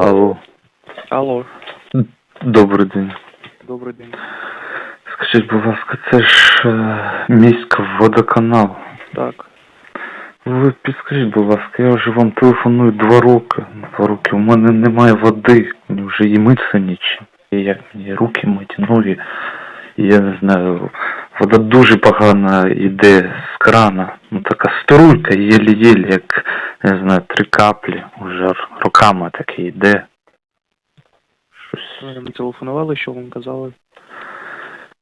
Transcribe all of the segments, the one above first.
Алло, Алло, добрий день. добрий день. Скажіть, будь ласка, це ж е, міська водоканал. Так, Ви підскажіть, будь ласка, я вже вам телефоную два роки. Два роки. У мене немає води, мені вже і митися нічим. І як мені руки миті, ноги. І Я не знаю, вода дуже погано йде з крана. Ну така струйка, єлі-єлі, як не знаю, три каплі. Уже роками таке йде. Щось. ви нам телефонували, що вам казали?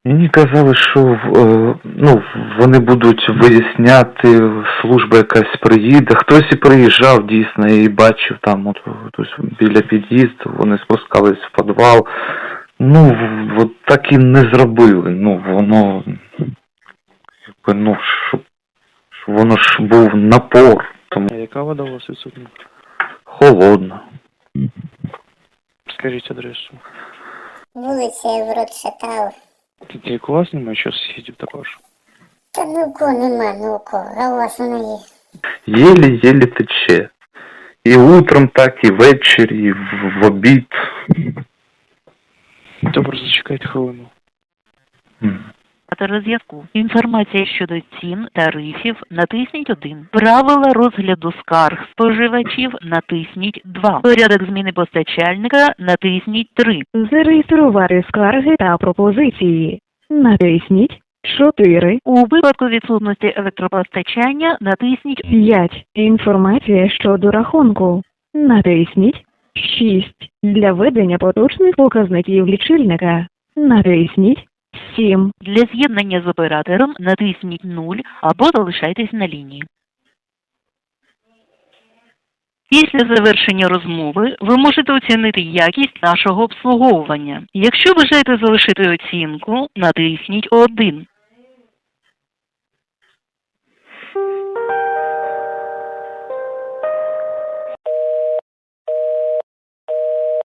Мені казали, що е, ну, вони будуть виясняти, служба якась приїде. Хтось і приїжджав дійсно і бачив там, от, от біля під'їзду, вони спускались в підвал. Ну, от так і не зробили. Ну, воно ну, щоб, щоб воно ж був напор, тому А яка вода у вас відсутня? холодно. Скажіть адресу. Вулиця Єврот Шатав. Тут як у вас немає що сусідів також? Та ну ко нема, ну ко, а у вас вона є. Єлі-єлі тече. І утром так, і ввечері, і в, в обід. Добре, зачекайте хвилину. М. Оператор зв'язку. Інформація щодо цін, тарифів натисніть 1. Правила розгляду скарг споживачів натисніть 2. Порядок зміни постачальника натисніть 3. Зареєструвати скарги та пропозиції. Натисніть 4, У випадку відсутності електропостачання натисніть 5. Інформація щодо рахунку. Натисніть 6. Для ведення поточних показників лічильника. Натисніть 7. для з'єднання з оператором натисніть 0 або залишайтесь на лінії. Після завершення розмови ви можете оцінити якість нашого обслуговування. Якщо бажаєте залишити оцінку, натисніть 1.